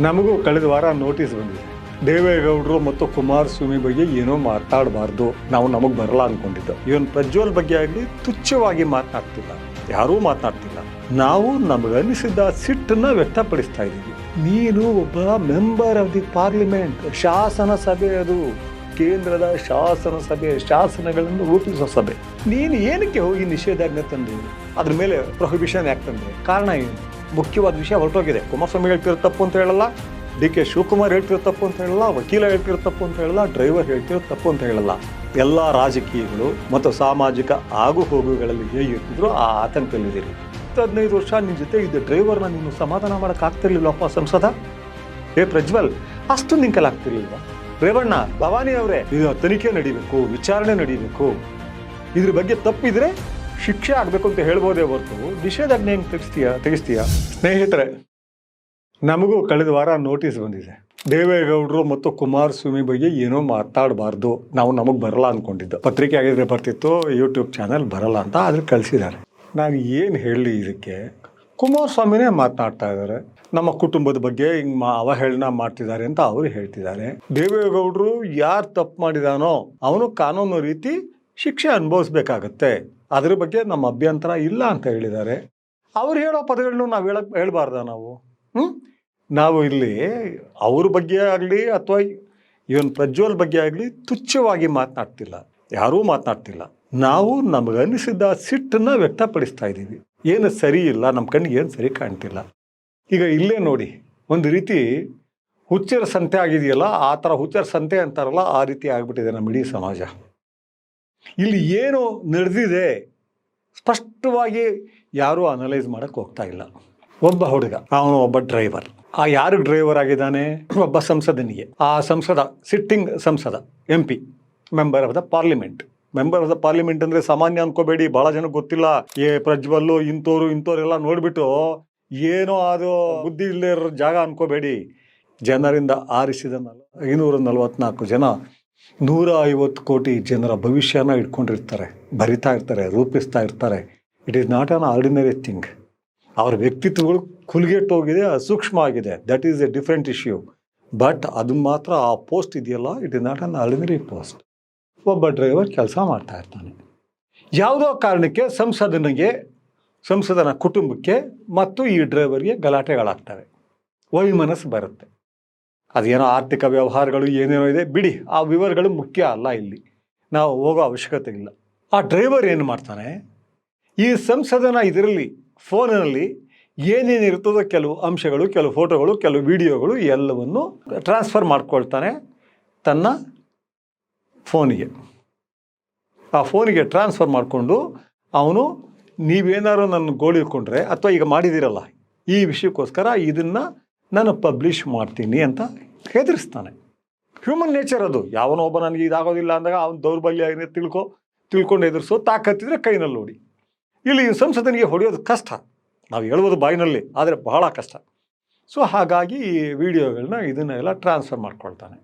ನಮಗೂ ಕಳೆದ ವಾರ ನೋಟಿಸ್ ಬಂದಿದೆ. ದೇವೇಗೌಡರು ಮತ್ತು ಕುಮಾರಸ್ವಾಮಿ ಬಗ್ಗೆ ಏನೋ ಮಾತಾಡಬಾರ್ದು. ನಾವು ನಮಗೆ ಬರಲ್ಲ ಅನ್ಕೊಂಡಿದ್ದ. ಇವನ್ ಪ್ರಜ್ವಲ್ ಬಗ್ಗೆ ಆಗಲಿ ತುಚ್ಛವಾಗಿ ಮಾತನಾಡ್ತಿಲ್ಲ. ಯಾರೂ ಮಾತನಾಡ್ತಿಲ್ಲ. ನಾವು ನಮಗನಿಸಿದ ಸಿಟ್ಟನ್ನ ವ್ಯಕ್ತಪಡಿಸ್ತಾ ಇದ್ದೀವಿ. ನೀನು ಒಬ್ಬ ಮೆಂಬರ್ ಆಫ್ ದಿ ಪಾರ್ಲಿಮೆಂಟ್ ಶಾಸನ ಸಭೆ ಅದು. ಕೇಂದ್ರದ ಶಾಸನ ಸಭೆ, ಶಾಸನಗಳನ್ನು ರೂಪಿಸುವ ಸಭೆ. ನೀನು ಏನಕ್ಕೆ ಹೋಗಿ ನಿಷೇಧಾಜ್ಞೆ ತಂದು ಅದ್ರ ಮೇಲೆ ಪ್ರೊಹಿಬಿಷನ್ ಯಾಕೆ ತಂದೆ ಕಾರಣ ಏನು? ಮುಖ್ಯವಾದ ವಿಷಯ ಹೊರಟೋಗಿದೆ. ಕುಮಾರಸ್ವಾಮಿ ಹೇಳ್ತಿರೋ ತಪ್ಪು ಅಂತ ಹೇಳಲ್ಲ. ಡಿ ಕೆ ಶಿವಕುಮಾರ್ ಹೇಳ್ತಿರೋ ತಪ್ಪು ಅಂತ ಹೇಳಲ್ಲ. ವಕೀಲ ಹೇಳ್ತಿರೋ ತಪ್ಪು ಅಂತ ಹೇಳಲ್ಲ. ಡ್ರೈವರ್ ಹೇಳ್ತಿರೋ ತಪ್ಪು ಅಂತ ಹೇಳಲ್ಲ. ಎಲ್ಲ ರಾಜಕೀಯಗಳು ಮತ್ತು ಸಾಮಾಜಿಕ ಆಗು ಹೋಗುಗಳಲ್ಲಿ ಹೇಗಿರ್ತಿದ್ರು ಆ ಆತಂಕದಲ್ಲಿದ್ದೀರಿ. ಹದಿನೈದು ವರ್ಷ ನಿನ್ನ ಜೊತೆ ಇದ್ದ. ಡ್ರೈವರ್ನ ನೀನು ಸಮಾಧಾನ ಮಾಡಕ್ ಆಗ್ತಿರ್ಲಿಲ್ಲಪ್ಪ ಸಂಸದ? ಏ ಪ್ರಜ್ವಲ್ ಅಷ್ಟು ನಿನ್ ಕೈಲಿ ರೇವಣ್ಣ ಭವಾನಿ ಅವರೇ ಇದು ತನಿಖೆ ನಡೀಬೇಕು, ವಿಚಾರಣೆ ನಡೀಬೇಕು. ಇದ್ರ ಬಗ್ಗೆ ತಪ್ಪಿದ್ರೆ ಶಿಕ್ಷೆ ಆಗಬೇಕು ಅಂತ ಹೇಳ್ಬೋದೇ ಹೊರತು ನಿಷೇಧಾಜ್ಞೆ ಹೆಂಗೆ ತೆಗಿಸ್ತೀಯ ತೆಗಿಸ್ತೀಯ? ಸ್ನೇಹಿತರೆ, ನಮಗೂ ಕಳೆದ ವಾರ ನೋಟಿಸ್ ಬಂದಿದೆ. ದೇವೇಗೌಡರು ಮತ್ತು ಕುಮಾರಸ್ವಾಮಿ ಬಗ್ಗೆ ಏನೋ ಮಾತಾಡಬಾರ್ದು. ನಾವು ನಮಗೆ ಬರಲ್ಲ ಅಂದ್ಕೊಂಡಿದ್ದ ಪತ್ರಿಕೆ ಆಗಿದ್ರೆ ಬರ್ತಿತ್ತು ಯೂಟ್ಯೂಬ್ ಚಾನಲ್ ಬರಲ್ಲ ಅಂತ ಅದ್ರ ಕಳಿಸಿದ್ದಾರೆ. ನಾನು ಏನು ಹೇಳಲಿ ಇದಕ್ಕೆ? ಕುಮಾರಸ್ವಾಮಿನೇ ಮಾತನಾಡ್ತಾ ಇದ್ದಾರೆ. ನಮ್ಮ ಕುಟುಂಬದ ಬಗ್ಗೆ ಹಿಂಗೆ ಮಾ, ಅವಹೇಳನ ಮಾಡ್ತಿದ್ದಾರೆ ಅಂತ ಅವರು ಹೇಳ್ತಿದ್ದಾರೆ. ದೇವೇಗೌಡರು ಯಾರು ತಪ್ಪು ಮಾಡಿದಾನೋ, ಅವನು ಕಾನೂನು ರೀತಿ ಶಿಕ್ಷೆ ಅನುಭವಿಸ್ಬೇಕಾಗತ್ತೆ. ಅದ್ರ ಬಗ್ಗೆ ನಮ್ಮ ಅಭ್ಯಂತರ ಇಲ್ಲ ಅಂತ ಹೇಳಿದ್ದಾರೆ. ಅವ್ರು ಹೇಳೋ ಪದಗಳನ್ನು ನಾವು ಹೇಳ, ಹೇಳ್ಬಾರ್ದ ನಾವು? ಹ್ಞೂ ನಾವು ಇಲ್ಲಿ ಅವ್ರ ಬಗ್ಗೆ ಆಗಲಿ ಅಥವಾ ಇವನ್ ಪ್ರಜ್ವಲ್ ಬಗ್ಗೆ ಆಗಲಿ ತುಚ್ಛವಾಗಿ ಮಾತನಾಡ್ತಿಲ್ಲ. ಯಾರೂ ಮಾತನಾಡ್ತಿಲ್ಲ. ನಾವು ನಮಗನಿಸಿದ ಸಿಟ್ಟನ್ನು ವ್ಯಕ್ತಪಡಿಸ್ತಾ ಇದ್ದೀವಿ. ಏನು ಸರಿ ಇಲ್ಲ ನಮ್ಮ ಕಣ್ಣಿಗೆ ಏನು ಸರಿ ಕಾಣ್ತಿಲ್ಲ. ಈಗ ಇಲ್ಲೇ ನೋಡಿ, ಒಂದು ರೀತಿ ಹುಚ್ಚರ ಸಂತೆ ಆಗಿದೆಯಲ್ಲ, ಆ ಥರ ಹುಚ್ಚರ ಸಂತೆ ಅಂತಾರಲ್ಲ, ಆ ರೀತಿ ಆಗಿಬಿಟ್ಟಿದೆ ನಮ್ಮ ಇಡೀ ಸಮಾಜ. ಇಲ್ಲಿ ಏನು ನಡೆದಿದೆ ಸ್ಪಷ್ಟವಾಗಿ ಯಾರೂ ಅನಲೈಸ್ ಮಾಡಕ್ಕೆ ಹೋಗ್ತಾ ಇಲ್ಲ. ಒಬ್ಬ ಹುಡುಗ, ಅವನು ಒಬ್ಬ ಡ್ರೈವರ್ ಆ ಯಾರು ಡ್ರೈವರ್ ಆಗಿದ್ದಾನೆ? ಒಬ್ಬ ಸಂಸದನಿಗೆ. ಆ ಸಂಸದ ಸಿಟ್ಟಿಂಗ್ ಸಂಸದ M P member of the parliament member of the parliament ಅಂದರೆ ಸಾಮಾನ್ಯ ಅನ್ಕೋಬೇಡಿ ಭಾಳ ಜನಕ್ಕೆ ಗೊತ್ತಿಲ್ಲ. ಏ, ಪ್ರಜ್ವಲ್ಲು ಇಂಥವ್ರು ಇಂಥವ್ರೆಲ್ಲ ನೋಡಿಬಿಟ್ಟು ಏನೋ ಅದು ಬುದ್ಧಿ ಇಲ್ಲದೆ ಇರೋ ಜಾಗ ಅನ್ಕೋಬೇಡಿ. ಜನರಿಂದ ಆರಿಸಿದ ನಲ್ ಐನೂರ ನಲವತ್ನಾಲ್ಕು ಜನ ನೂರ ಐವತ್ತು ಕೋಟಿ ಜನರ ಭವಿಷ್ಯನ ಇಟ್ಕೊಂಡಿರ್ತಾರೆ, ಬರಿತಾ ಇರ್ತಾರೆ, ರೂಪಿಸ್ತಾ ಇರ್ತಾರೆ. It is not an ordinary thing ಅವ್ರ ವ್ಯಕ್ತಿತ್ವಗಳು ಕುಲ್ಗೆಟ್ಟೋಗಿದೆ ಸೂಕ್ಷ್ಮ ಆಗಿದೆ. That is a different issue but ಅದು ಮಾತ್ರ ಆ ಪೋಸ್ಟ್ ಇದೆಯಲ್ಲ it is not an ordinary post ಒಬ್ಬ ಡ್ರೈವರ್ ಕೆಲಸ ಮಾಡ್ತಾ ಇರ್ತಾನೆ. ಯಾವುದೋ ಕಾರಣಕ್ಕೆ ಸಂಸದನಿಗೆ, ಸಂಸದನ ಕುಟುಂಬಕ್ಕೆ ಮತ್ತು ಈ ಡ್ರೈವರ್ಗೆ ಗಲಾಟೆಗಳಾಗ್ತವೆ. ವೈಮನಸ್ಸು ಬರುತ್ತೆ. ಅದೇನೋ ಆರ್ಥಿಕ ವ್ಯವಹಾರಗಳು ಏನೇನೋ ಇದೆ, ಬಿಡಿ, ಆ ವಿವರಗಳು ಮುಖ್ಯ ಅಲ್ಲ ಇಲ್ಲಿ. ನಾವು ಹೋಗೋ ಅವಶ್ಯಕತೆ ಇಲ್ಲ. ಆ ಡ್ರೈವರ್ ಏನು ಮಾಡ್ತಾನೆ? ಈ ಸಂಸದನ ಇದರಲ್ಲಿ, ಫೋನಿನಲ್ಲಿ ಏನೇನಿರ್ತದೋ ಕೆಲವು ಅಂಶಗಳು, ಕೆಲವು ಫೋಟೋಗಳು, ಕೆಲವು ವಿಡಿಯೋಗಳು ಎಲ್ಲವನ್ನು ಟ್ರಾನ್ಸ್ಫರ್ ಮಾಡ್ಕೊಳ್ತಾನೆ ತನ್ನ ಫೋನಿಗೆ. ಆ ಫೋನಿಗೆ ಟ್ರಾನ್ಸ್ಫರ್ ಮಾಡಿಕೊಂಡು ಅವನು ನೀವೇನಾದ್ರೂ ನನ್ನ ಗೋಳಿಕೊಂಡ್ರೆ ಅಥವಾ ಈಗ ಮಾಡಿದಿರಲ್ಲ ಈ ವಿಷಯಕ್ಕೋಸ್ಕರ ಇದನ್ನು ನಾನು ಪಬ್ಲಿಷ್ ಮಾಡ್ತೀನಿ ಅಂತ ಹೆದರಿಸ್ತಾನೆ. ಹ್ಯೂಮನ್ ನೇಚರ್ ಅದು. ಯಾವನೋ ಒಬ್ಬ ನನಗೆ ಇದಾಗೋದಿಲ್ಲ ಅಂದಾಗ ಅವನ ದೌರ್ಬಲ್ಯ ಏನೇ ತಿಳ್ಕೊ, ತಿಳ್ಕೊಂಡು ಎದುರಿಸೋ ತಾಕತ್ತಿದ್ರೆ ಕೈನಲ್ಲಿ ನೋಡಿ. ಇಲ್ಲಿ ಸಂಸದನಿಗೆ ಹೊಡೆಯೋದು ಕಷ್ಟ. ನಾವು ಹೇಳ್ಬೋದು ಬಾಯಿನಲ್ಲಿ, ಆದರೆ ಬಹಳ ಕಷ್ಟ. ಸೊ ಹಾಗಾಗಿ ಈ ವಿಡಿಯೋಗಳನ್ನ ಇದನ್ನೆಲ್ಲ ಟ್ರಾನ್ಸ್ಫರ್ ಮಾಡ್ಕೊಳ್ತಾನೆ.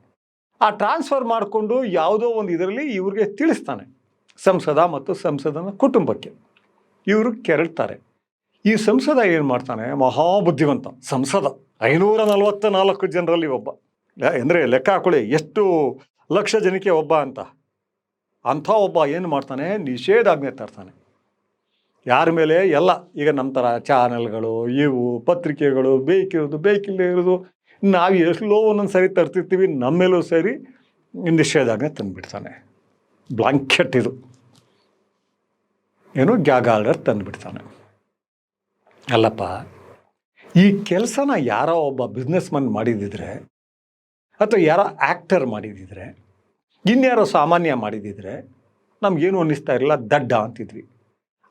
ಆ ಟ್ರಾನ್ಸ್ಫರ್ ಮಾಡಿಕೊಂಡು ಯಾವುದೋ ಒಂದು ಇದರಲ್ಲಿ ಇವ್ರಿಗೆ ತಿಳಿಸ್ತಾನೆ, ಸಂಸದ ಮತ್ತು ಸಂಸದನ ಕುಟುಂಬಕ್ಕೆ. ಇವರು ಕೆರಳ್ತಾರೆ. ಈ ಸಂಸದ ಏನು ಮಾಡ್ತಾನೆ? ಮಹಾಬುದ್ಧಿವಂತ ಸಂಸದ. ಐನೂರ ನಲವತ್ತ ನಾಲ್ಕು ಜನರಲ್ಲಿ ಒಬ್ಬ. ಅಂದರೆ ಲೆಕ್ಕ ಹಾಕೊಳ್ಳಿ, ಎಷ್ಟು ಲಕ್ಷ ಜನಕ್ಕೆ ಒಬ್ಬ ಅಂತ. ಅಂಥ ಒಬ್ಬ ಏನು ಮಾಡ್ತಾನೆ, ನಿಷೇಧಾಜ್ಞೆ ತರ್ತಾನೆ. ಯಾರ ಮೇಲೆ? ಎಲ್ಲ. ಈಗ ನಮ್ಮ ಥರ ಚಾನಲ್ಗಳು, ಇವು, ಪತ್ರಿಕೆಗಳು, ಬೇಕಿರೋದು ಬೇಕಿಲ್ಲದೆ ಇರೋದು, ನಾವು ಎಷ್ಟೋ ಒಂದೊಂದು ಸರಿ ತರ್ತಿರ್ತೀವಿ ನಮ್ಮ ಮೇಲೂ ಸರಿ ನಿಷೇಧಾಜ್ಞೆ ತಂದುಬಿಡ್ತಾನೆ. ಬ್ಲಾಂಕೆಟ್ ಇದು. ಏನು ಗ್ಯಾಗ್ ಆರ್ಡರ್ ತಂದುಬಿಡ್ತಾನೆ. ಅಲ್ಲಪ್ಪ ಈ ಕೆಲಸನ ಯಾರೋ ಒಬ್ಬ ಬಿಸ್ನೆಸ್ ಮನ್ ಮಾಡಿದಿದ್ರೆ ಅಥವಾ ಯಾರೋ ಆ್ಯಕ್ಟರ್ ಮಾಡಿದಿದ್ರೆ, ಇನ್ಯಾರೋ ಸಾಮಾನ್ಯ ಮಾಡಿದಿದ್ರೆ, ನಮಗೇನು ಅನ್ನಿಸ್ತಾ ಇರಲಿಲ್ಲ, ದಡ್ಡ ಅಂತಿದ್ವಿ.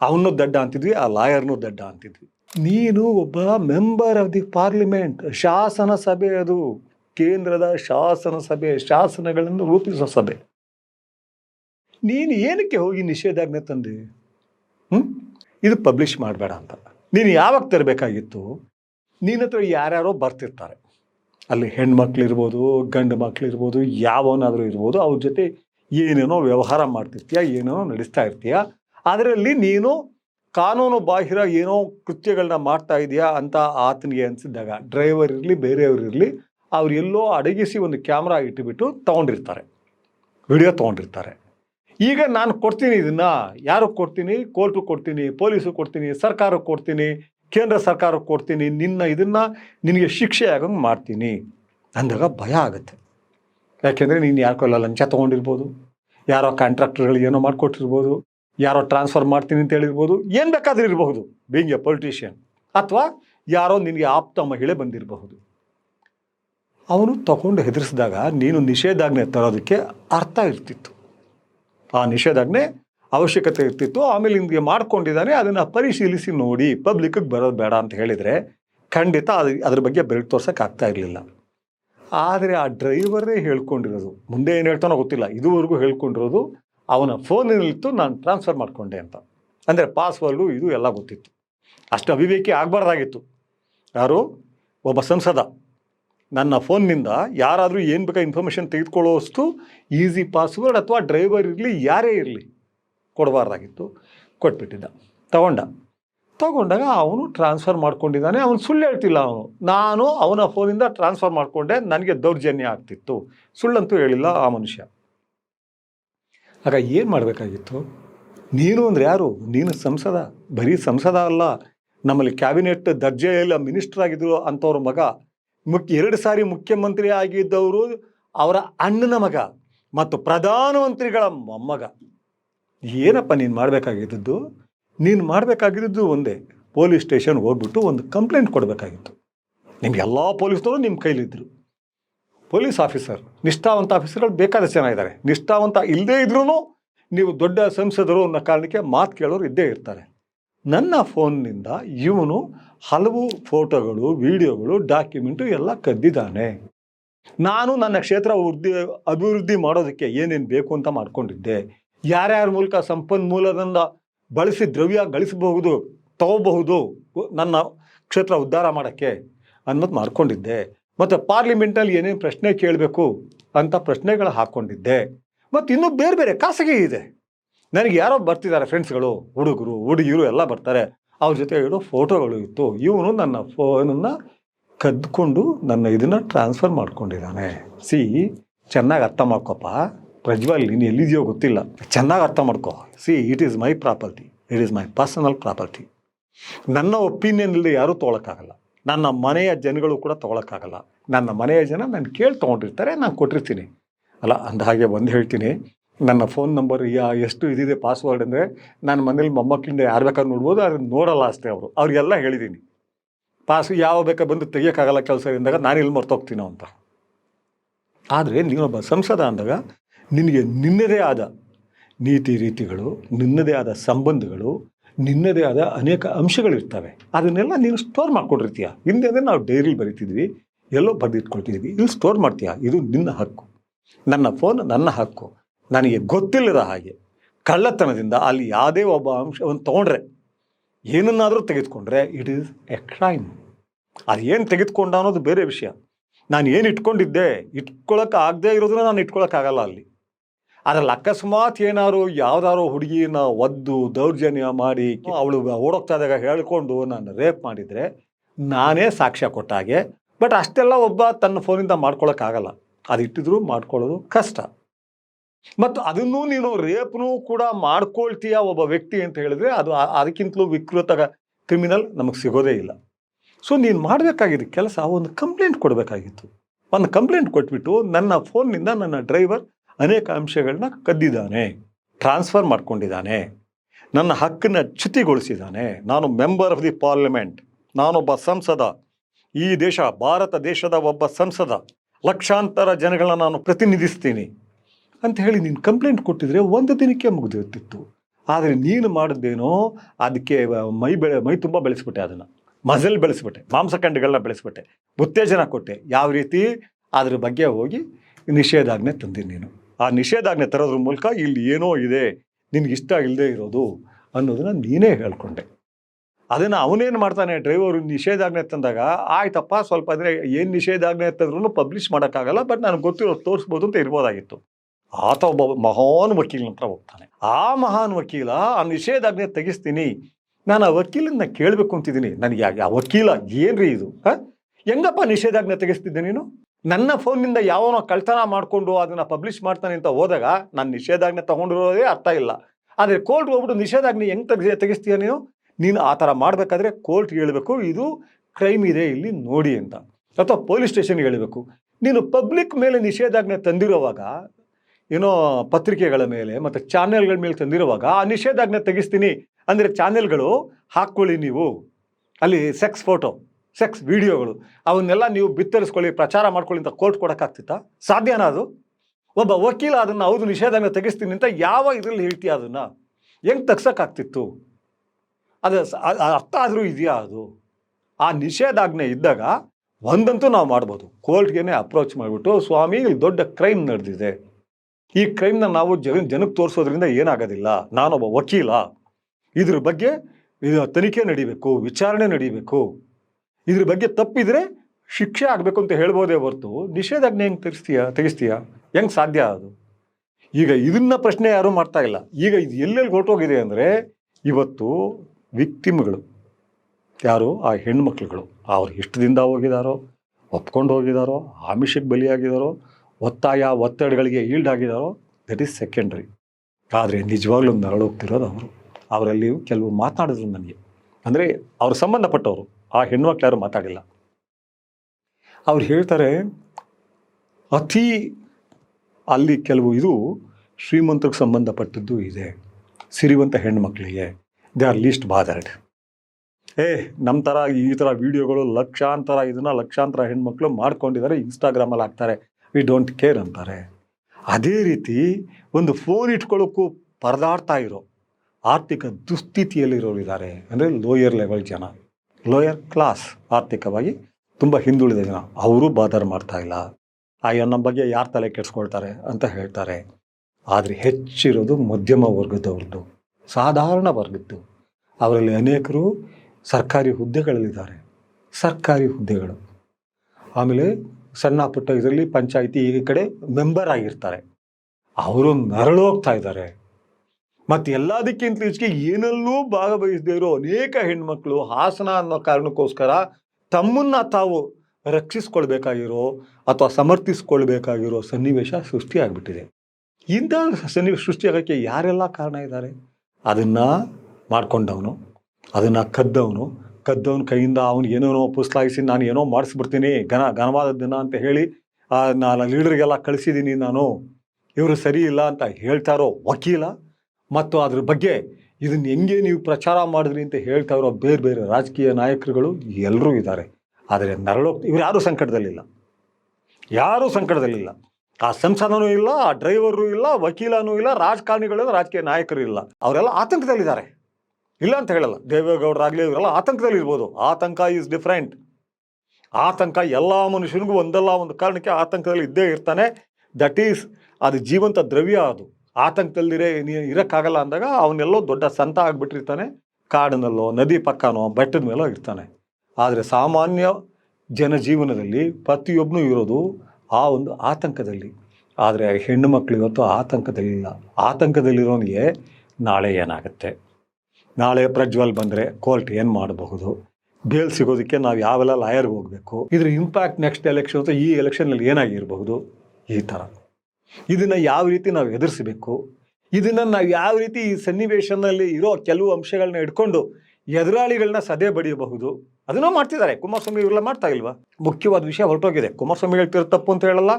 ಅವನು ದಡ್ಡ ಅಂತಿದ್ವಿ, ಆ ಲಾಯರ್ನೂ ದಡ್ಡ ಅಂತಿದ್ವಿ. ನೀನು ಒಬ್ಬ ಮೆಂಬರ್ ಆಫ್ ದಿ ಪಾರ್ಲಿಮೆಂಟ್ ಶಾಸನ ಸಭೆ ಅದು, ಕೇಂದ್ರದ ಶಾಸನ ಸಭೆ, ಶಾಸನಗಳನ್ನು ರೂಪಿಸೋ ಸಭೆ. ನೀನು ಏನಕ್ಕೆ ಹೋಗಿ ನಿಷೇಧಾಜ್ಞೆ ತಂದೆ? ಹ್ಞೂ ಇದು ಪಬ್ಲಿಷ್ ಮಾಡಬೇಡ ಅಂತ. ನೀನು ಯಾವಾಗ ತರಬೇಕಾಗಿತ್ತು? ನಿನ್ನ ಹತ್ರ ಯಾರ್ಯಾರೋ ಬರ್ತಿರ್ತಾರೆ. ಅಲ್ಲಿ ಹೆಣ್ಮಕ್ಳಿರ್ಬೋದು, ಗಂಡು ಮಕ್ಳಿರ್ಬೋದು, ಯಾವನಾದರೂ ಇರ್ಬೋದು, ಅವ್ರ ಜೊತೆ ಏನೇನೋ ವ್ಯವಹಾರ ಮಾಡ್ತಿರ್ತೀಯ, ಏನೇನೋ ನಡೆಸ್ತಾ ಇರ್ತೀಯ, ಅದರಲ್ಲಿ ನೀನು ಕಾನೂನು ಬಾಹಿರ ಏನೋ ಕೃತ್ಯಗಳನ್ನ ಮಾಡ್ತಾ ಇದೆಯಾ ಅಂತ ಆತನಿಗೆ ಅನಿಸಿದಾಗ ಡ್ರೈವರ್ ಇರಲಿ, ಬೇರೆಯವ್ರು ಇರಲಿ, ಅವ್ರು ಎಲ್ಲೋ ಅಡಗಿಸಿ ಒಂದು ಕ್ಯಾಮ್ರಾ ಇಟ್ಟುಬಿಟ್ಟು ತೊಗೊಂಡಿರ್ತಾರೆ. ವಿಡಿಯೋ ತೊಗೊಂಡಿರ್ತಾರೆ. ಈಗ ನಾನು ಕೊಡ್ತೀನಿ ಇದನ್ನು, ಯಾರಿಗೆ ಕೊಡ್ತೀನಿ? ಕೋರ್ಟು ಕೊಡ್ತೀನಿ, ಪೊಲೀಸಿಗೆ ಕೊಡ್ತೀನಿ ಸರ್ಕಾರಕ್ಕೆ ಕೊಡ್ತೀನಿ ಕೇಂದ್ರ ಸರ್ಕಾರಕ್ಕೆ ಕೊಡ್ತೀನಿ, ನಿನ್ನ ಇದನ್ನ ನಿನಗೆ ಶಿಕ್ಷೆ ಆಗಂಗೆ ಮಾಡ್ತೀನಿ. ಅಂದಾಗ ಭಯ ಆಗುತ್ತೆ. ಯಾಕೆಂದರೆ ನೀನು ಯಾರಿಗೆಲ್ಲ ಲಂಚ ತೊಗೊಂಡಿರ್ಬೋದು, ಯಾರೋ ಕಾಂಟ್ರಾಕ್ಟರ್ಗಳು ಏನೋ ಮಾಡಿಕೊಟ್ಟಿರ್ಬೋದು, ಯಾರೋ ಟ್ರಾನ್ಸ್ಫರ್ ಮಾಡ್ತೀನಿ ಅಂತ ಹೇಳಿರ್ಬೋದು, ಏನು ಬೇಕಾದ್ರೂ ಇರಬಹುದು. ಬೀಂಗ್ ಎ ಪೊಲಿಟಿಷಿಯನ್ ಅಥವಾ ಯಾರೋ ನಿನಗೆ ಆಪ್ತ ಮಹಿಳೆ ಬಂದಿರಬಹುದು. ಅವನು ತಗೊಂಡು ಹೆದರಿಸಿದಾಗ ನೀನು ನಿಷೇಧಾಜ್ಞೆ ತರೋದಕ್ಕೆ ಅರ್ಥ ಇರ್ತಿತ್ತು. ಆ ನಿಷೇಧಾಜ್ಞೆ ಅವಶ್ಯಕತೆ ಇರ್ತಿತ್ತು. ಆಮೇಲೆ ಹಿಂದೆ ಮಾಡ್ಕೊಂಡಿದ್ದಾನೆ. ಅದನ್ನು ಪರಿಶೀಲಿಸಿ ನೋಡಿ ಪಬ್ಲಿಕ್ಕಿಗೆ ಬರೋದು ಬೇಡ ಅಂತ ಹೇಳಿದರೆ ಖಂಡಿತ ಅದು ಅದ್ರ ಬಗ್ಗೆ ಬೆರಳು ತೋರ್ಸೋಕೆ ಆಗ್ತಾ ಇರಲಿಲ್ಲ. ಆದರೆ ಆ ಡ್ರೈವರೇ ಹೇಳ್ಕೊಂಡಿರೋದು. ಮುಂದೆ ಏನು ಹೇಳ್ತಾನೋ ಗೊತ್ತಿಲ್ಲ. ಇದುವರೆಗೂ ಹೇಳ್ಕೊಂಡಿರೋದು, ಅವನ ಫೋನಿನಲ್ಲಿತ್ತು ನಾನು ಟ್ರಾನ್ಸ್ಫರ್ ಮಾಡಿಕೊಂಡೆ ಅಂತ. ಅಂದರೆ ಪಾಸ್ವರ್ಡು, ಇದು ಎಲ್ಲ ಗೊತ್ತಿತ್ತು. ಅಷ್ಟು ಅವಿವೇಕಿ ಆಗಬಾರ್ದಾಗಿತ್ತು. ಯಾರು? ಒಬ್ಬ ಸಂಸದ. ನನ್ನ ಫೋನ್ನಿಂದ ಯಾರಾದರೂ ಏನು ಬೇಕಾ ಇನ್ಫಾರ್ಮೇಷನ್ ತೆಗೆದುಕೊಳ್ಳೋಷ್ಟು ಈಸಿ ಪಾಸ್ವರ್ಡ್ ಅಥವಾ ಡ್ರೈವರ್ ಇರಲಿ, ಯಾರೇ ಇರಲಿ. ಕೊಡಬಾರ್ದಾಗಿತ್ತು, ಕೊಟ್ಬಿಟ್ಟಿದ್ದ. ತಗೊಂಡ. ತಗೊಂಡಾಗ ಅವನು ಟ್ರಾನ್ಸ್ಫರ್ ಮಾಡ್ಕೊಂಡಿದ್ದಾನೆ. ಅವನು ಸುಳ್ಳು ಹೇಳ್ತಿಲ್ಲ ಅವನು. ನಾನು ಅವನ ಫೋನಿಂದ ಟ್ರಾನ್ಸ್ಫರ್ ಮಾಡಿಕೊಂಡೆ, ನನಗೆ ದೌರ್ಜನ್ಯ ಆಗ್ತಿತ್ತು. ಸುಳ್ಳಂತೂ ಹೇಳಿಲ್ಲ ಆ ಮನುಷ್ಯ. ಆಗ ಏನು ಮಾಡಬೇಕಾಗಿತ್ತು? ನೀನು ಅಂದರೆ ಯಾರು? ನೀನು ಸಂಸದ? ಬರೀ ಸಂಸದ ಅಲ್ಲ. ನಮ್ಮಲ್ಲಿ ಕ್ಯಾಬಿನೆಟ್ ದರ್ಜೆಯಲ್ಲಿ ಮಿನಿಸ್ಟರ್ ಆಗಿದ್ರು ಅಂಥವ್ರ ಮಗ. ಮುಖ್ಯ ಎರಡು ಸಾರಿ ಮುಖ್ಯಮಂತ್ರಿ ಆಗಿದ್ದವರು ಅವರ ಅಣ್ಣನ ಮಗ ಮತ್ತು ಪ್ರಧಾನಮಂತ್ರಿಗಳ ಮೊಮ್ಮಗ. ಏನಪ್ಪ ನೀನು ಮಾಡಬೇಕಾಗಿದ್ದದ್ದು? ನೀನು ಮಾಡಬೇಕಾಗಿದ್ದು ಒಂದೇ, ಪೊಲೀಸ್ ಸ್ಟೇಷನ್ ಹೋಗ್ಬಿಟ್ಟು ಒಂದು ಕಂಪ್ಲೇಂಟ್ ಕೊಡಬೇಕಾಗಿತ್ತು. ನಿಮ್ಗೆ ಎಲ್ಲ ಪೊಲೀಸ್ನವರು ನಿಮ್ಮ ಕೈಲಿದ್ದರು ಪೊಲೀಸ್ ಆಫೀಸರ್, ನಿಷ್ಠಾವಂತ ಆಫೀಸರ್ಗಳು ಬೇಕಾದಷ್ಟು ಜನ ಇದ್ದಾರೆ. ನಿಷ್ಠಾವಂತ ಇಲ್ಲದೇ ಇದ್ರೂ ನೀವು ದೊಡ್ಡ ಸಂಸದರು ಅನ್ನೋ ಕಾರಣಕ್ಕೆ ಮಾತು ಕೇಳೋರು ಇದ್ದೇ ಇರ್ತಾರೆ. ನನ್ನ ಫೋನ್ನಿಂದ ಇವನು ಹಲವು ಫೋಟೋಗಳು, ವಿಡಿಯೋಗಳು, ಡಾಕ್ಯುಮೆಂಟು ಎಲ್ಲ ಕದ್ದಿದ್ದಾನೆ. ನಾನು ನನ್ನ ಕ್ಷೇತ್ರ ವೃದ್ಧಿ ಅಭಿವೃದ್ಧಿ ಮಾಡೋದಕ್ಕೆ ಏನೇನು ಬೇಕು ಅಂತ ಮಾಡ್ಕೊಂಡಿದ್ದೆ. ಯಾರ್ಯಾರ ಮೂಲಕ ಸಂಪನ್ಮೂಲದಿಂದ ಬಳಸಿ ದ್ರವ್ಯ ಗಳಿಸಬಹುದು, ತಗೋಬಹುದು, ನನ್ನ ಕ್ಷೇತ್ರ ಉದ್ಧಾರ ಮಾಡೋಕ್ಕೆ ಅನ್ನೋದು ಮಾಡ್ಕೊಂಡಿದ್ದೆ. ಮತ್ತು ಪಾರ್ಲಿಮೆಂಟಲ್ಲಿ ಏನೇನು ಪ್ರಶ್ನೆ ಕೇಳಬೇಕು ಅಂತ ಪ್ರಶ್ನೆಗಳು ಹಾಕ್ಕೊಂಡಿದ್ದೆ. ಮತ್ತು ಇನ್ನೂ ಬೇರೆ ಬೇರೆ ಖಾಸಗಿ ಇದೆ. ನನಗೆ ಯಾರೋ ಬರ್ತಿದ್ದಾರೆ ಫ್ರೆಂಡ್ಸ್ಗಳು, ಹುಡುಗರು ಹುಡುಗಿಯರು ಎಲ್ಲ ಬರ್ತಾರೆ. ಅವ್ರ ಜೊತೆ ಇಡೋ ಫೋಟೋಗಳು ಇತ್ತು. ಇವನು ನನ್ನ ಫೋನನ್ನು ಕದ್ಕೊಂಡು ನನ್ನ ಇದನ್ನು ಟ್ರಾನ್ಸ್ಫರ್ ಮಾಡ್ಕೊಂಡಿದ್ದಾನೆ. ಸಿ, ಚೆನ್ನಾಗಿ ಅರ್ಥ ಮಾಡ್ಕೊಪ್ಪ. ಪ್ರಜ್ವಲ್ ನೀನು ಎಲ್ಲಿದೆಯೋ ಗೊತ್ತಿಲ್ಲ. ಚೆನ್ನಾಗಿ ಅರ್ಥ ಮಾಡ್ಕೋ. See it is my property it is my personal property ನನ್ನ ಒಪಿನಿಯನ್ ಇಲ್ಲದೆ ಯಾರೂ ತೊಗೊಳಕ್ಕಾಗಲ್ಲ. ನನ್ನ ಮನೆಯ ಜನಗಳು ಕೂಡ ತೊಗೊಳಕ್ಕಾಗಲ್ಲ. ನನ್ನ ಮನೆಯ ಜನ ನಾನು ಕೇಳಿ ತೊಗೊಂಡಿರ್ತಾರೆ, ನಾನು ಕೊಟ್ಟಿರ್ತೀನಿ. ಅಲ್ಲ, ಅಂದ ಹಾಗೆ ಬಂದು ಹೇಳ್ತೀನಿ. ನನ್ನ ಫೋನ್ ನಂಬರ್ ಯಾ, ಎಷ್ಟು ಇದಿದೆ ಪಾಸ್ವರ್ಡ್ ಅಂದರೆ ನನ್ನ ಮನೇಲಿ ಮೊಮ್ಮಕ್ಕಳಿಂದ ಯಾರು ಬೇಕಾದ್ರೂ ನೋಡ್ಬೋದು ಅದನ್ನು ನೋಡಲ್ಲ ಅಷ್ಟೇ ಅವರು. ಅವ್ರಿಗೆಲ್ಲ ಹೇಳಿದ್ದೀನಿ ಪಾಸ್ ಯಾವ ಬೇಕಾ ಬಂದು ತೆಗಿಯೋಕ್ಕಾಗಲ್ಲ ಕೆಲಸ ಎಂದಾಗ ನಾನು ಇಲ್ಲಿ ಮರ್ತೋಗ್ತೀನೋ ಅಂತ. ಆದರೆ ನೀನೊಬ್ಬ ಸಂಸದ ಅಂದಾಗ ನಿನಗೆ ನಿನ್ನದೇ ಆದ ನೀತಿ ರೀತಿಗಳು, ನಿನ್ನದೇ ಆದ ಸಂಬಂಧಗಳು, ನಿನ್ನದೇ ಆದ ಅನೇಕ ಅಂಶಗಳಿರ್ತವೆ. ಅದನ್ನೆಲ್ಲ ನೀನು ಸ್ಟೋರ್ ಮಾಡ್ಕೊಂಡಿರ್ತೀಯ? ಹಿಂದೆ ಅಂದರೆ ನಾವು ಡೈರಿಲಿ ಬರಿತಿದ್ವಿ, ಎಲ್ಲೋ ಬರೆದಿಟ್ಕೊಳ್ತಿದ್ವಿ, ಇಲ್ಲಿ ಸ್ಟೋರ್ ಮಾಡ್ತೀಯ? ಇದು ನಿನ್ನ ಹಕ್ಕು. ನನ್ನ ಫೋನ್ ನನ್ನ ಹಕ್ಕು. ನನಗೆ ಗೊತ್ತಿಲ್ಲದ ಹಾಗೆ ಕಳ್ಳತನದಿಂದ ಅಲ್ಲಿ ಯಾವುದೇ ಒಬ್ಬ ಅಂಶವನ್ನು ತೊಗೊಂಡ್ರೆ, ಏನನ್ನಾದರೂ ತೆಗೆದುಕೊಂಡ್ರೆ ಇಟ್ ಈಸ್ ಎ ಕ್ರೈಮ್ ಅದು ಏನು ತೆಗೆದುಕೊಂಡ ಅನ್ನೋದು ಬೇರೆ ವಿಷಯ. ನಾನು ಏನು ಇಟ್ಕೊಂಡಿದ್ದೆ ಇಟ್ಕೊಳಕ್ಕೆ ಆಗದೆ ಇರೋದನ್ನ ನಾನು ಇಟ್ಕೊಳಕ್ಕಾಗಲ್ಲ ಅಲ್ಲಿ. ಅದ್ರಲ್ಲಿ ಅಕಸ್ಮಾತ್ ಏನಾದ್ರು ಯಾವ್ದಾದ್ರು ಹುಡುಗಿನ ಒದ್ದು ದೌರ್ಜನ್ಯ ಮಾಡಿ ಅವಳು ಓಡೋಗ್ತಾ ಇದ್ದಾಗ ಹೇಳ್ಕೊಂಡು ನಾನು ರೇಪ್ ಮಾಡಿದರೆ ನಾನೇ ಸಾಕ್ಷ್ಯ ಕೊಟ್ಟ ಹಾಗೆ. ಬಟ್ ಅಷ್ಟೆಲ್ಲ ಒಬ್ಬ ತನ್ನ ಫೋನಿಂದ ಮಾಡ್ಕೊಳಕ್ಕಾಗಲ್ಲ. ಅದು ಇಟ್ಟಿದ್ರು ಮಾಡ್ಕೊಳ್ಳೋದು ಕಷ್ಟ. ಮತ್ತು ಅದನ್ನು ನೀನು ರೇಪ್ನು ಕೂಡ ಮಾಡ್ಕೊಳ್ತೀಯ ಒಬ್ಬ ವ್ಯಕ್ತಿ ಅಂತ ಹೇಳಿದ್ರೆ ಅದು ಅದಕ್ಕಿಂತಲೂ ವಿಕೃತ ಕ್ರಿಮಿನಲ್ ನಮಗೆ ಸಿಗೋದೇ ಇಲ್ಲ. ಸೊ ನೀನು ಮಾಡಬೇಕಾಗಿದ್ದ ಕೆಲಸ ಒಂದು ಕಂಪ್ಲೇಂಟ್ ಕೊಡಬೇಕಾಗಿತ್ತು. ಒಂದು ಕಂಪ್ಲೇಂಟ್ ಕೊಟ್ಬಿಟ್ಟು ನನ್ನ ಫೋನ್ನಿಂದ ನನ್ನ ಡ್ರೈವರ್ ಅನೇಕ ಅಂಶಗಳನ್ನ ಕದ್ದಿದ್ದಾನೆ ಟ್ರಾನ್ಸ್ಫರ್ ಮಾಡ್ಕೊಂಡಿದ್ದಾನೆ, ನನ್ನ ಹಕ್ಕನ್ನು ಚ್ಯುತಿಗೊಳಿಸಿದ್ದಾನೆ. ನಾನು ಮೆಂಬರ್ ಆಫ್ ದಿ ಪಾರ್ಲಿಮೆಂಟ್ ನಾನೊಬ್ಬ ಸಂಸದ, ಈ ದೇಶ ಭಾರತ ದೇಶದ ಒಬ್ಬ ಸಂಸದ, ಲಕ್ಷಾಂತರ ಜನಗಳನ್ನ ನಾನು ಪ್ರತಿನಿಧಿಸ್ತೀನಿ ಅಂತ ಹೇಳಿ ನೀನು ಕಂಪ್ಲೇಂಟ್ ಕೊಟ್ಟಿದ್ರೆ ಒಂದು ದಿನಕ್ಕೆ ಮುಗಿದಿರ್ತಿತ್ತು. ಆದರೆ ನೀನು ಮಾಡಿದ್ದೇನೋ ಅದಕ್ಕೆ ಮೈ ಬೆಳೆ, ಮೈ ತುಂಬ ಬೆಳೆಸ್ಬಿಟ್ಟೆ ಅದನ್ನು. ಮಜಲ್ ಬೆಳೆಸ್ಬಿಟ್ಟೆ ಮಾಂಸಖಂಡಗಳನ್ನ ಬೆಳೆಸ್ಬಿಟ್ಟೆ, ಉತ್ತೇಜನ ಕೊಟ್ಟೆ. ಯಾವ ರೀತಿ? ಅದ್ರ ಬಗ್ಗೆ ಹೋಗಿ ನಿಷೇಧಾಜ್ಞೆ ತಂದೀನಿ ನೀನು. ಆ ನಿಷೇಧಾಜ್ಞೆ ತರೋದ್ರ ಮೂಲಕ ಇಲ್ಲಿ ಏನೋ ಇದೆ, ನಿನ್ಗೆ ಇಷ್ಟ ಇಲ್ಲದೆ ಇರೋದು ಅನ್ನೋದನ್ನ ನೀನೇ ಹೇಳ್ಕೊಂಡೆ. ಅದನ್ನು ಅವನೇನು ಮಾಡ್ತಾನೆ, ಡ್ರೈವರು ನಿಷೇಧಾಜ್ಞೆ ತಂದಾಗ, ಆಯ್ತಪ್ಪ, ಸ್ವಲ್ಪ ಅಂದರೆ ಏನು ನಿಷೇಧಾಜ್ಞೆ ತಂದ್ರೂ ಪಬ್ಲಿಷ್ ಮಾಡೋಕ್ಕಾಗಲ್ಲ, ಬಟ್ ನನಗೆ ಗೊತ್ತಿರೋದು ತೋರಿಸ್ಬೋದು ಅಂತ ಇರ್ಬೋದಾಗಿತ್ತು. ಆತ ಒಬ್ಬ ಮಹಾನ್ ವಕೀಲನ ಹತ್ರ ಹೋಗ್ತಾನೆ. ಆ ಮಹಾನ್ ವಕೀಲ, ಆ ನಿಷೇಧಾಜ್ಞೆ ತೆಗಿಸ್ತೀನಿ. ನಾನು ಆ ವಕೀಲನ್ನ ಕೇಳಬೇಕು ಅಂತಿದ್ದೀನಿ. ನನಗೆ ಆ ವಕೀಲ ಏನ್ರಿ ಇದು, ಹಾಂ? ಹೆಂಗಪ್ಪ ನಿಷೇಧಾಜ್ಞೆ ತೆಗೆಸ್ತಿದ್ದೆ ನೀನು? ನನ್ನ ಫೋನ್ನಿಂದ ಯಾವನೋ ಕಳ್ತನ ಮಾಡಿಕೊಂಡು ಅದನ್ನು ಪಬ್ಲಿಷ್ ಮಾಡ್ತಾನೆ ಅಂತ ಹೋದಾಗ ನಾನು ನಿಷೇಧಾಜ್ಞೆ ತಗೊಂಡಿರೋದೇ ಅರ್ಥ ಇಲ್ಲ. ಆದರೆ ಕೋರ್ಟ್ ಹೋಗ್ಬಿಟ್ಟು ನಿಷೇಧಾಜ್ಞೆ ಹೆಂಗೆ ತೆಗೆ ತೆಗಿಸ್ತೀಯ ನೀನು? ನೀನು ಆ ಥರ ಮಾಡಬೇಕಾದ್ರೆ ಕೋರ್ಟ್ ಹೇಳಬೇಕು, ಇದು ಕ್ರೈಮ್ ಇದೆ ಇಲ್ಲಿ ನೋಡಿ ಅಂತ. ಅಥವಾ ಪೊಲೀಸ್ ಸ್ಟೇಷನ್ಗೆ ಹೇಳಬೇಕು. ನೀನು ಪಬ್ಲಿಕ್ ಮೇಲೆ ನಿಷೇಧಾಜ್ಞೆ ತಂದಿರುವಾಗ, ಏನೋ ಪತ್ರಿಕೆಗಳ ಮೇಲೆ ಮತ್ತು ಚಾನೆಲ್ಗಳ ಮೇಲೆ ತಂದಿರುವಾಗ ಆ ನಿಷೇಧಾಜ್ಞೆ ತೆಗಿಸ್ತೀನಿ. ಅಂದರೆ ಚಾನೆಲ್ಗಳು ಹಾಕ್ಕೊಳ್ಳಿ ನೀವು. ಅಲ್ಲಿ ಸೆಕ್ಸ್ ಫೋಟೋ ಸೆಕ್ಸ್ ವಿಡಿಯೋಗಳು. ಅವನ್ನೆಲ್ಲ ನೀವು ಬಿತ್ತರಿಸ್ಕೊಳ್ಳಿ, ಪ್ರಚಾರ ಮಾಡ್ಕೊಳ್ಳಿ ಅಂತ ಕೋರ್ಟ್ ಕೊಡೋಕ್ಕಾಗ್ತಿತ್ತಾ? ಸಾಧ್ಯನಾ ಅದು? ಒಬ್ಬ ವಕೀಲ ಅದನ್ನು ಹೌದು ನಿಷೇಧಾಜ್ಞೆ ತೆಗಿಸ್ತೀನಿ ಅಂತ ಯಾವ ಇದರಲ್ಲಿ ಹೇಳ್ತೀಯ ಅದನ್ನು? ಹೆಂಗೆ ತೆಗ್ಸೋಕ್ಕಾಗ್ತಿತ್ತು? ಅದು ಅರ್ಥ ಆದರೂ ಇದೆಯಾ ಅದು? ಆ ನಿಷೇಧಾಜ್ಞೆ ಇದ್ದಾಗ ಒಂದಂತೂ ನಾವು ಮಾಡ್ಬೋದು. ಕೋರ್ಟ್ಗೇನೆ ಅಪ್ರೋಚ್ ಮಾಡಿಬಿಟ್ಟು, ಸ್ವಾಮಿ ದೊಡ್ಡ ಕ್ರೈಮ್ ನಡೆದಿದೆ. ಈ ಕ್ರೈಮ್ನ ನಾವು ಜನ, ಜನಕ್ಕೆ ತೋರಿಸೋದ್ರಿಂದ ಏನಾಗೋದಿಲ್ಲ. ನಾನೊಬ್ಬ ವಕೀಲ. ಇದ್ರ ಬಗ್ಗೆ ತನಿಖೆ ನಡಿಬೇಕು, ವಿಚಾರಣೆ ನಡಿಬೇಕು. ಇದ್ರ ಬಗ್ಗೆ ತಪ್ಪಿದ್ರೆ ಶಿಕ್ಷೆ ಆಗಬೇಕು ಅಂತ ಹೇಳ್ಬೋದೇ ಹೊರತು ನಿಷೇಧಾಜ್ಞೆ ಹೆಂಗೆ ತೆಗಿಸ್ತೀಯ ತೆಗಿಸ್ತೀಯ? ಹೆಂಗೆ ಸಾಧ್ಯ ಅದು? ಈಗ ಇದನ್ನ ಪ್ರಶ್ನೆ ಯಾರೂ ಮಾಡ್ತಾ ಇಲ್ಲ. ಈಗ ಇದು ಎಲ್ಲೆಲ್ಲಿ ಹೊರಟೋಗಿದೆ ಅಂದರೆ ಇವತ್ತು ವಿಕ್ತಿಮ್ಗಳು. ಯಾರು? ಆ ಹೆಣ್ಮಕ್ಳುಗಳು. ಅವ್ರು ಇಷ್ಟದಿಂದ ಹೋಗಿದಾರೋ, ಒಪ್ಕೊಂಡು ಹೋಗಿದಾರೋ, ಆಮಿಷಕ್ಕೆ ಬಲಿಯಾಗಿದಾರೋ, ಒತ್ತಾಯ, ಒತ್ತಡಗಳಿಗೆ ಈಲ್ಡ್ ಆಗಿದಾರೋ ದಟ್ ಈಸ್ ಸೆಕೆಂಡ್ರಿ ಆದರೆ ನಿಜವಾಗ್ಲೂ ನರಳೋಗ್ತಿರೋದು ಅವರು. ಅವರಲ್ಲಿ ಕೆಲವು ಮಾತನಾಡಿದ್ರು ನನಗೆ. ಅಂದರೆ ಅವ್ರ ಸಂಬಂಧಪಟ್ಟವರು. ಆ ಹೆಣ್ಮಕ್ಳು ಯಾರು ಮಾತಾಡಿಲ್ಲ. ಅವ್ರು ಹೇಳ್ತಾರೆ, ಅತಿ ಅಲ್ಲಿ ಕೆಲವು ಇದು ಶ್ರೀಮಂತರಿಗೆ ಸಂಬಂಧಪಟ್ಟದ್ದು ಇದೆ. ಸಿರಿವಂತ ಹೆಣ್ಮಕ್ಳಿಗೆ ದೇ ಆರ್ ಲೀಸ್ಟ್ ಬಾದರ್ಡ್. ಏ ನಮ್ಮ ಥರ ಈ ಥರ ವಿಡಿಯೋಗಳು ಲಕ್ಷಾಂತರ ಇದನ್ನು ಲಕ್ಷಾಂತರ ಹೆಣ್ಮಕ್ಳು ಮಾಡ್ಕೊಂಡಿದ್ದಾರೆ, ಇನ್ಸ್ಟಾಗ್ರಾಮಲ್ಲಿ ಹಾಕ್ತಾರೆ. ವಿ ಡೋಂಟ್ ಕೇರ್ ಅಂತಾರೆ. ಅದೇ ರೀತಿ ಒಂದು ಫೋನ್ ಇಟ್ಕೊಳ್ಳೋಕ್ಕೂ ಪರದಾಡ್ತಾ ಇರೋ ಆರ್ಥಿಕ ದುಸ್ಥಿತಿಯಲ್ಲಿರೋರು ಇದ್ದಾರೆ ಅಂದರೆ ಲೋಯರ್ ಲೆವೆಲ್ ಜನ. ಲೋಯರ್ ಕ್ಲಾಸ್ ಆರ್ಥಿಕವಾಗಿ ತುಂಬ ಹಿಂದುಳಿದ ಜನ. ಅವರು ಬಾದರ್ ಮಾಡ್ತಾ ಇಲ್ಲ. ಅಯ್ಯೋ ನಮ್ಮ ಬಗ್ಗೆ ಯಾರು ತಲೆ ಕೆಡಿಸ್ಕೊಳ್ತಾರೆ ಅಂತ ಹೇಳ್ತಾರೆ. ಆದರೆ ಹೆಚ್ಚಿರೋದು ಮಧ್ಯಮ ವರ್ಗದವ್ರದ್ದು ಸಾಧಾರಣ ವರ್ಗದ್ದು. ಅವರಲ್ಲಿ ಅನೇಕರು ಸರ್ಕಾರಿ ಹುದ್ದೆಗಳಲ್ಲಿದ್ದಾರೆ. ಸರ್ಕಾರಿ ಹುದ್ದೆಗಳು. ಆಮೇಲೆ ಸಣ್ಣ ಪುಟ್ಟ ಇದರಲ್ಲಿ ಪಂಚಾಯಿತಿ ಈ ಕಡೆ ಮೆಂಬರ್ ಆಗಿರ್ತಾರೆ. ಅವರು ನರಳೋಗ್ತಾ ಇದ್ದಾರೆ. ಮತ್ತು ಎಲ್ಲದಕ್ಕಿಂತ ಹೆಚ್ಚಿಗೆ ಏನಲ್ಲೂ ಭಾಗವಹಿಸದೇ ಇರೋ ಅನೇಕ ಹೆಣ್ಮಕ್ಳು ಹಾಸನ ಅನ್ನೋ ಕಾರಣಕ್ಕೋಸ್ಕರ ತಮ್ಮನ್ನ ತಾವು ರಕ್ಷಿಸ್ಕೊಳ್ಬೇಕಾಗಿರೋ ಅಥವಾ ಸಮರ್ಥಿಸ್ಕೊಳ್ಬೇಕಾಗಿರೋ ಸನ್ನಿವೇಶ ಸೃಷ್ಟಿಯಾಗ್ಬಿಟ್ಟಿದೆ. ಇಂಥ ಸನ್ನಿವೇಶ ಸೃಷ್ಟಿಯಾಗೋಕ್ಕೆ ಯಾರೆಲ್ಲ ಕಾರಣ ಇದ್ದಾರೆ? ಅದನ್ನು ಮಾಡ್ಕೊಂಡವನು, ಅದನ್ನು ಕದ್ದವನು, ಕದ್ದವನ ಕೈಯಿಂದ ಅವನು ಏನೇನೋ ಪುಸ್ಲಾಯಿಸಿ ನಾನು ಏನೋ ಮಾಡಿಸ್ಬಿಡ್ತೀನಿ, ಘನ ಘನವಾದ ದಿನ ಅಂತ ಹೇಳಿ ನಾನು ಲೀಡರ್ಗೆಲ್ಲ ಕಳಿಸಿದ್ದೀನಿ ನಾನು, ಇವರು ಸರಿ ಇಲ್ಲ ಅಂತ ಹೇಳ್ತಾರೋ ವಕೀಲ? ಮತ್ತು ಅದ್ರ ಬಗ್ಗೆ ಇದನ್ನು ಹೆಂಗೆ ನೀವು ಪ್ರಚಾರ ಮಾಡಿದ್ರಿ ಅಂತ ಹೇಳ್ತಾ ಇರೋ ಬೇರೆ ಬೇರೆ ರಾಜಕೀಯ ನಾಯಕರುಗಳು ಎಲ್ಲರೂ ಇದ್ದಾರೆ. ಆದರೆ ನರಳೋ ಇವ್ರು ಯಾರೂ ಸಂಕಟದಲ್ಲಿಲ್ಲ. ಯಾರೂ ಸಂಕಟದಲ್ಲಿಲ್ಲ. ಆ ಸಂಸದನೂ ಇಲ್ಲ ಆ ಡ್ರೈವರು ಇಲ್ಲ ವಕೀಲನೂ ಇಲ್ಲ ರಾಜಕಾರಣಿಗಳು ಇಲ್ಲ, ರಾಜಕೀಯ ನಾಯಕರು ಇಲ್ಲ. ಅವರೆಲ್ಲ ಆತಂಕದಲ್ಲಿದ್ದಾರೆ. ಇಲ್ಲ ಅಂತ ಹೇಳಲ್ಲ. ದೇವೇಗೌಡರಾಗಲಿ ಇವರೆಲ್ಲ ಆತಂಕದಲ್ಲಿ ಇರ್ಬೋದು. ಆತಂಕ ಈಸ್ ಡಿಫ್ರೆಂಟ್ ಆತಂಕ ಎಲ್ಲ ಮನುಷ್ಯನಿಗೂ ಒಂದಲ್ಲ ಒಂದು ಕಾರಣಕ್ಕೆ ಆತಂಕದಲ್ಲಿ ಇದ್ದೇ ಇರ್ತಾನೆ. ದಟ್ ಈಸ್ ಅದು ಜೀವಂತ ದ್ರವ್ಯ ಅದು. ಆತಂಕದಲ್ಲಿರೇ ಇರೋಕ್ಕಾಗಲ್ಲ ಅಂದಾಗ ಅವನೆಲ್ಲೋ ದೊಡ್ಡ ಸಂತ ಆಗಿಬಿಟ್ಟಿರ್ತಾನೆ. ಕಾಡಿನಲ್ಲೋ, ನದಿ ಪಕ್ಕನೋ, ಬೆಟ್ಟದ ಮೇಲೋ ಇರ್ತಾನೆ. ಆದರೆ ಸಾಮಾನ್ಯ ಜನಜೀವನದಲ್ಲಿ ಪ್ರತಿಯೊಬ್ಬನೂ ಇರೋದು ಆ ಒಂದು ಆತಂಕದಲ್ಲಿ. ಆದರೆ ಹೆಣ್ಣು ಮಕ್ಕಳು ಇವತ್ತು ಆತಂಕದಲ್ಲಿಲ್ಲ. ಆತಂಕದಲ್ಲಿರೋನಿಗೆ ನಾಳೆ ಏನಾಗುತ್ತೆ? ನಾಳೆ ಪ್ರಜ್ವಲ್ ಬಂದರೆ ಕೋರ್ಟ್ ಏನು ಮಾಡಬಹುದು? ಬೇಲ್ ಸಿಗೋದಕ್ಕೆ ನಾವು ಯಾವೆಲ್ಲ ಲಾಯರ್ಗೆ ಹೋಗಬೇಕು? ಇದ್ರ ಇಂಪ್ಯಾಕ್ಟ್ ನೆಕ್ಸ್ಟ್ ಎಲೆಕ್ಷನ್ ಈ ಎಲೆಕ್ಷನಲ್ಲಿ ಏನಾಗಿರಬಹುದು? ಈ ಥರ ಇದನ್ನು ಯಾವ ರೀತಿ ನಾವು ಎದುರಿಸಬೇಕು? ಇದನ್ನು ನಾವು ಯಾವ ರೀತಿ ಈ ಸನ್ನಿವೇಶನಲ್ಲಿ ಇರೋ ಕೆಲವು ಅಂಶಗಳನ್ನ ಇಟ್ಕೊಂಡು ಎದುರಾಳಿಗಳನ್ನ ಸದೆ ಬಡಿಯಬಹುದು? ಅದನ್ನೂ ಮಾಡ್ತಿದ್ದಾರೆ. ಕುಮಾರಸ್ವಾಮಿ ಇವರೆಲ್ಲ ಮಾಡ್ತಾ ಇಲ್ವಾ? ಮುಖ್ಯವಾದ ವಿಷಯ ಹೊರಟೋಗಿದೆ. ಕುಮಾರಸ್ವಾಮಿ ಹೇಳ್ತಿರೋ ತಪ್ಪು ಅಂತ ಹೇಳಲ್ಲ.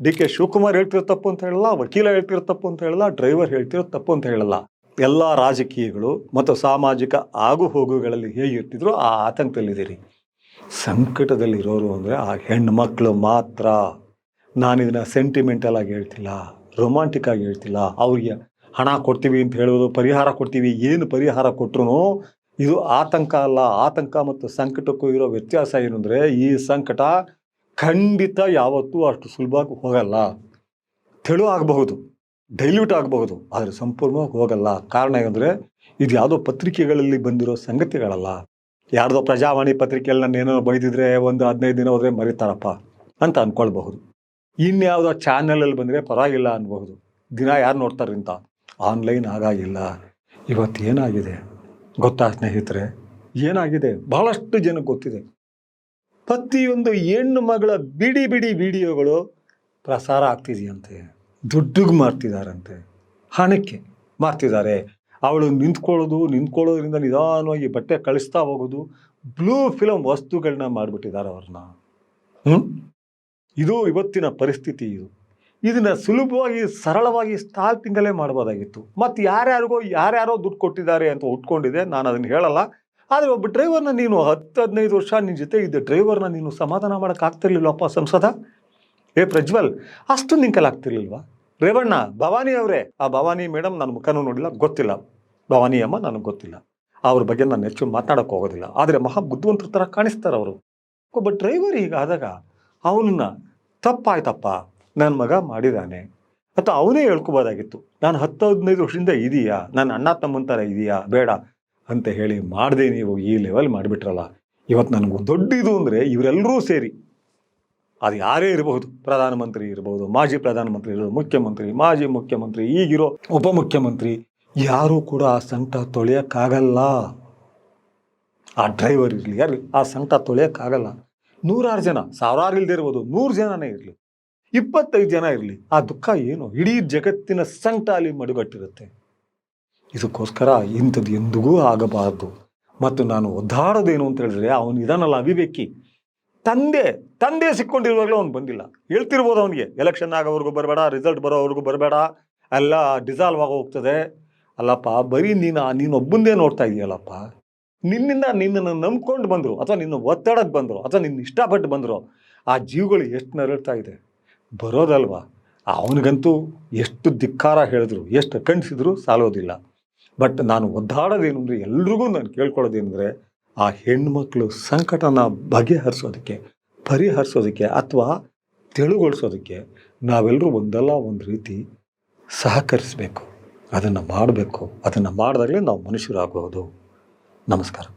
ಡಿ ಕೆ ಶಿವಕುಮಾರ್ ಹೇಳ್ತಿರೋ ತಪ್ಪು ಅಂತ ಹೇಳಲ್ಲ. ವಕೀಲ ಹೇಳ್ತಿರೋ ತಪ್ಪು ಅಂತ ಹೇಳಲ್ಲ. ಡ್ರೈವರ್ ಹೇಳ್ತಿರೋ ತಪ್ಪು ಅಂತ ಹೇಳಲ್ಲ. ಎಲ್ಲ ರಾಜಕೀಯಗಳು ಮತ್ತು ಸಾಮಾಜಿಕ ಆಗು ಹೋಗುಗಳಲ್ಲಿ ಹೇಗಿರ್ತಿದ್ರು ಆ ಆತಂಕದಲ್ಲಿದ್ದೀರಿ. ಸಂಕಟದಲ್ಲಿರೋರು ಅಂದರೆ ಆ ಹೆಣ್ಣು ಮಕ್ಕಳು ಮಾತ್ರ. ನಾನು ಇದನ್ನು ಸೆಂಟಿಮೆಂಟಲ್ ಆಗಿ ಹೇಳ್ತಿಲ್ಲ ರೊಮ್ಯಾಂಟಿಕ್ ಆಗಿ ಹೇಳ್ತಿಲ್ಲ, ಅವ್ರಿಗೆ ಹಣ ಕೊಡ್ತೀವಿ ಅಂತ ಹೇಳೋದು ಪರಿಹಾರ ಕೊಡ್ತೀವಿ, ಏನು ಪರಿಹಾರ ಕೊಟ್ಟರು ಇದು ಆತಂಕ ಅಲ್ಲ. ಆತಂಕ ಮತ್ತು ಸಂಕಟಕ್ಕೂ ಇರೋ ವ್ಯತ್ಯಾಸ ಏನು ಅಂದರೆ ಈ ಸಂಕಟ ಖಂಡಿತ ಯಾವತ್ತೂ ಅಷ್ಟು ಸುಲಭವಾಗಿ ಹೋಗಲ್ಲ. ತೆಳು ಆಗಬಹುದು ಡೈಲ್ಯೂಟ್ ಆಗಬಹುದು, ಆದರೆ ಸಂಪೂರ್ಣವಾಗಿ ಹೋಗಲ್ಲ. ಕಾರಣ ಏನಂದರೆ ಇದು ಯಾವುದೋ ಪತ್ರಿಕೆಗಳಲ್ಲಿ ಬಂದಿರೋ ಸಂಗತಿಗಳಲ್ಲ. ಯಾರ್ದೋ ಪ್ರಜಾವಾಣಿ ಪತ್ರಿಕೆಯಲ್ಲಿ ನಾನು ಏನೋ ಬೈದಿದ್ರೆ ಒಂದು ಹದಿನೈದು ದಿನ ಹೋದರೆ ಮರಿತಾರಪ್ಪ ಅಂತ ಅಂದ್ಕೊಳ್ಬಹುದು ಇನ್ಯಾವುದೋ ಚಾನಲಲ್ಲಿ ಬಂದರೆ ಪರವಾಗಿಲ್ಲ ಅನ್ಬಹುದು. ದಿನ ಯಾರು ನೋಡ್ತಾರೆ ಅಂತ ಆನ್ಲೈನ್ ಆಗಾಗಿಲ್ಲ. ಇವತ್ತು ಏನಾಗಿದೆ? ಗೊತ್ತಾ ಸ್ನೇಹಿತರೆ? ಏನಾಗಿದೆ? ಬಹಳಷ್ಟು ಜನಕ್ಕೆ ಗೊತ್ತಿದೆ. ಪ್ರತಿಯೊಂದು ಹೆಣ್ಣು ಮಗಳ ಬಿಡಿ ಬಿಡಿ ವಿಡಿಯೋಗಳು ಪ್ರಸಾರ ಆಗ್ತಿದೆಯಂತೆ. ದುಡ್ಡಿಗೆ ಮಾರ್ತಿದಾರಂತೆ ಹಣಕ್ಕೆ ಮಾರ್ತಿದ್ದಾರೆ ಅವಳು ನಿಂತ್ಕೊಳ್ಳೋದು, ನಿಂತ್ಕೊಳ್ಳೋದ್ರಿಂದ ನಿಧಾನವಾಗಿ ಬಟ್ಟೆ ಕಳಿಸ್ತಾ ಹೋಗೋದು, ಬ್ಲೂ ಫಿಲಮ್ ವಸ್ತುಗಳನ್ನ ಮಾಡಿಬಿಟ್ಟಿದ್ದಾರೆ ಅವ್ರನ್ನ. ಹ್ಞೂ ಇದು ಇವತ್ತಿನ ಪರಿಸ್ಥಿತಿ ಇದು. ಇದನ್ನು ಸುಲಭವಾಗಿ, ಸರಳವಾಗಿ ಸ್ಟಾಲ್ ಸ್ಟಾರ್ಟಿಂಗಲ್ಲೇ ಮಾಡ್ಬೋದಾಗಿತ್ತು. ಮತ್ತು ಯಾರ್ಯಾರಿಗೋ, ಯಾರ್ಯಾರೋ ದುಡ್ಡು ಕೊಟ್ಟಿದ್ದಾರೆ ಅಂತ ಉಟ್ಕೊಂಡಿದೆ, ನಾನು ಅದನ್ನು ಹೇಳಲ್ಲ. ಆದರೆ ಒಬ್ಬ ಡ್ರೈವರ್ನ ನೀನು ಹತ್ತು, ಹದಿನೈದು ವರ್ಷ ನಿನ್ನ ಜೊತೆ ಇದ್ದ ಡ್ರೈವರ್ನ ನೀನು ಸಮಾಧಾನ ಮಾಡೋಕ್ಕಾಗ್ತಿರ್ಲಿಲ್ಲಪ್ಪ ಸಂಸದ? ಏ ಪ್ರಜ್ವಲ್, ಅಷ್ಟು ನಿನ್ನ ಕೈಲಿ ಆಗ್ತಿರ್ಲಿಲ್ವಾ? ರೇವಣ್ಣ, ಭವಾನಿ ಅವರೇ. ಆ ಭವಾನಿ ಮೇಡಮ್ ನನ್ನ ಮುಖನೂ ನೋಡಿಲ್ಲ, ಗೊತ್ತಿಲ್ಲ. ಭವಾನಿ ಅಮ್ಮ ನನಗೆ ಗೊತ್ತಿಲ್ಲ. ಅವ್ರ ಬಗ್ಗೆ ನಾನು ಹೆಚ್ಚು ಮಾತನಾಡೋಕೆ ಹೋಗೋದಿಲ್ಲ. ಆದರೆ ಮಹಾ ಬುದ್ಧಿವಂತರ ಥರ ಕಾಣಿಸ್ತಾರೆ ಅವರು. ಒಬ್ಬ ಡ್ರೈವರ್ ಹೀಗಾದಾಗ ಅವನನ್ನ ತಪ್ಪಾಯ್ತಪ್ಪ ನನ್ನ ಮಗ ಮಾಡಿದ್ದಾನೆ ಅಥವಾ ಅವನೇ ಹೇಳ್ಕೋಬೋದಾಗಿತ್ತು, ನಾನು ಹತ್ತು ಹದಿನೈದು ವರ್ಷದಿಂದ ಇದೆಯಾ? ನನ್ನ ಅಣ್ಣ ತಮ್ಮನ ಥರ ಇದೆಯಾ? ಬೇಡ ಅಂತ ಹೇಳಿ ಮಾಡಿದೆ ನೀವು ಈ ಲೆವೆಲ್ ಮಾಡಿಬಿಟ್ರಲ್ಲ. ಇವತ್ತು ನನಗೆ ದೊಡ್ಡದು ಅಂದರೆ ಇವರೆಲ್ಲರೂ ಸೇರಿ, ಅದು ಯಾರೇ ಇರಬಹುದು ಪ್ರಧಾನಮಂತ್ರಿ ಇರಬಹುದು ಮಾಜಿ ಪ್ರಧಾನಮಂತ್ರಿ ಇರಬಹುದು ಮುಖ್ಯಮಂತ್ರಿ, ಮಾಜಿ ಮುಖ್ಯಮಂತ್ರಿ, ಈಗಿರೋ ಉಪಮುಖ್ಯಮಂತ್ರಿ ಯಾರೂ ಕೂಡ ಆ ಸಂಕಟ ತೊಳೆಯೋಕ್ಕಾಗಲ್ಲ. ಆ ಡ್ರೈವರ್ ಇರಲಿ ಯಾರು ಆ ಸಂಕಟ ತೊಳೆಯೋಕ್ಕಾಗಲ್ಲ. ನೂರಾರು ಜನ, ಸಾವಿರಾರು ಇಲ್ಲದೆ ಇರ್ಬೋದು, ನೂರು ಜನನೇ ಇರಲಿ, ಇಪ್ಪತ್ತೈದು ಜನ ಇರಲಿ, ಆ ದುಃಖ ಏನು? ಇಡೀ ಜಗತ್ತಿನ ಸಂಕಟ ಅಲ್ಲಿ ಮಡುಗಟ್ಟಿರುತ್ತೆ. ಇದಕ್ಕೋಸ್ಕರ ಇಂಥದ್ದು ಎಂದಿಗೂ ಆಗಬಾರದು. ಮತ್ತು ನಾನು ಒದ್ದಾಡೋದೇನು ಅಂತ ಹೇಳಿದ್ರೆ, ಅವನು ಇದನ್ನಲ್ಲ, ಅವಿವೇಕಿ. ತಂದೆ ತಂದೆ ಸಿಕ್ಕೊಂಡಿರುವಾಗಲೂ ಅವ್ನು ಬಂದಿಲ್ಲ. ಹೇಳ್ತಿರ್ಬೋದು ಅವನಿಗೆ ಎಲೆಕ್ಷನ್ ಆಗೋವರೆಗೂ ಬರಬೇಡ ರಿಸಲ್ಟ್ ಬರೋವರೆಗೂ ಬರಬೇಡ, ಎಲ್ಲ ಡಿಸಾಲ್ವ್ ಆಗೋಗ್ತದೆ. ಅಲ್ಲಪ್ಪ, ಬರೀ ನೀನು, ನೀನೊಬ್ಬಂದೇ ನೋಡ್ತಾ ಇದೆಯಲ್ಲಪ್ಪ. ನಿನ್ನಿಂದ ನಿನ್ನನ್ನು ನಂಬ್ಕೊಂಡು ಬಂದರು, ಅಥವಾ ನಿನ್ನ ಒತ್ತಡಕ್ಕೆ ಬಂದರು, ಅಥವಾ ನಿನ್ನ ಇಷ್ಟಪಟ್ಟು ಬಂದರು, ಆ ಜೀವಗಳು ಎಷ್ಟು ನರಳ್ತಾ ಇದೆ? ಬರೋದಲ್ವಾ? ಅವನಿಗಂತೂ ಎಷ್ಟು ಧಿಕ್ಕಾರ ಹೇಳಿದ್ರು, ಎಷ್ಟು ಕಣ್ಸಿದ್ರು ಸಾಲೋದಿಲ್ಲ. ಬಟ್ ನಾನು ಒದ್ದಾಡೋದೇನು ಅಂದರೆ ಎಲ್ರಿಗೂ ನಾನು ಕೇಳ್ಕೊಳ್ಳೋದೇನೆಂದರೆ, ಆ ಹೆಣ್ಮಕ್ಳು ಸಂಕಟನ ಬಗೆಹರಿಸೋದಕ್ಕೆ, ಪರಿಹರಿಸೋದಕ್ಕೆ, ಅಥವಾ ತೆಳುಗೊಳಿಸೋದಕ್ಕೆ ನಾವೆಲ್ಲರೂ ಒಂದಲ್ಲ ಒಂದು ರೀತಿ ಸಹಕರಿಸಬೇಕು. ಅದನ್ನು ಮಾಡಬೇಕು. ಅದನ್ನು ಮಾಡಿದಾಗಲೇ ನಾವು ಮನುಷ್ಯರಾಗೋದು നമസ്കാരം.